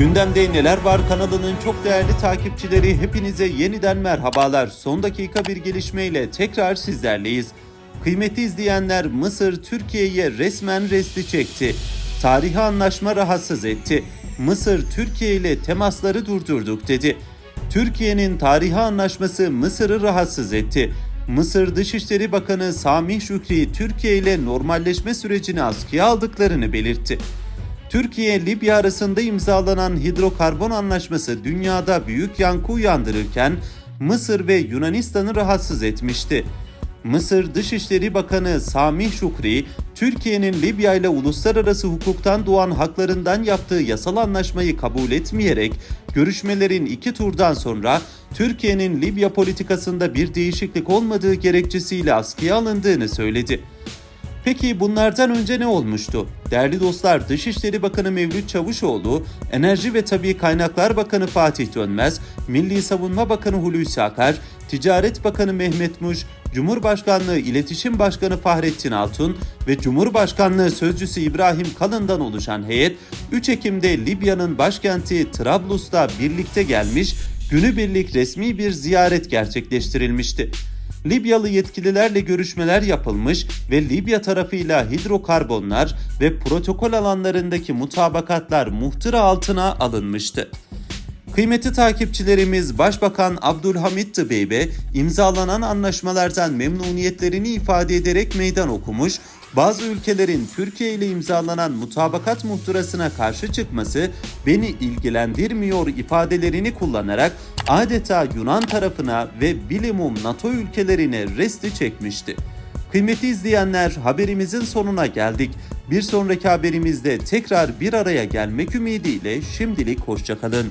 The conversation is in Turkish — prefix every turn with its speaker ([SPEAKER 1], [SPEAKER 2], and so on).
[SPEAKER 1] Gündemde Neler Var kanalının çok değerli takipçileri hepinize yeniden merhabalar. Son dakika bir gelişmeyle tekrar sizlerleyiz. Kıymetli izleyenler Mısır Türkiye'ye resmen resti çekti. Tarihi anlaşma rahatsız etti. Mısır Türkiye ile temasları durdurduk dedi. Türkiye'nin tarihi anlaşması Mısır'ı rahatsız etti. Mısır Dışişleri Bakanı Sami Şükri Türkiye ile normalleşme sürecini askıya aldıklarını belirtti. Türkiye-Libya arasında imzalanan hidrokarbon anlaşması dünyada büyük yankı uyandırırken Mısır ve Yunanistan'ı rahatsız etmişti. Mısır Dışişleri Bakanı Sami Şükri, Türkiye'nin Libya ile uluslararası hukuktan doğan haklarından yaptığı yasal anlaşmayı kabul etmeyerek görüşmelerin iki turdan sonra Türkiye'nin Libya politikasında bir değişiklik olmadığı gerekçesiyle askıya alındığını söyledi. Peki bunlardan önce ne olmuştu? Değerli dostlar Dışişleri Bakanı Mevlüt Çavuşoğlu, Enerji ve Tabii Kaynaklar Bakanı Fatih Dönmez, Milli Savunma Bakanı Hulusi Akar, Ticaret Bakanı Mehmet Muş, Cumhurbaşkanlığı İletişim Başkanı Fahrettin Altun ve Cumhurbaşkanlığı Sözcüsü İbrahim Kalın'dan oluşan heyet 3 Ekim'de Libya'nın başkenti Trablus'ta birlikte gelmiş, günübirlik resmi bir ziyaret gerçekleştirilmişti. Libyalı yetkililerle görüşmeler yapılmış ve Libya tarafıyla hidrokarbonlar ve protokol alanlarındaki mutabakatlar muhtıra altına alınmıştı. Kıymetli takipçilerimiz Başbakan Abdülhamit Tıbeybe imzalanan anlaşmalardan memnuniyetlerini ifade ederek meydan okumuş, bazı ülkelerin Türkiye ile imzalanan mutabakat muhtırasına karşı çıkması beni ilgilendirmiyor ifadelerini kullanarak adeta Yunan tarafına ve bilimum NATO ülkelerine resti çekmişti. Kıymetli izleyenler haberimizin sonuna geldik. Bir sonraki haberimizde tekrar bir araya gelmek ümidiyle şimdilik hoşçakalın.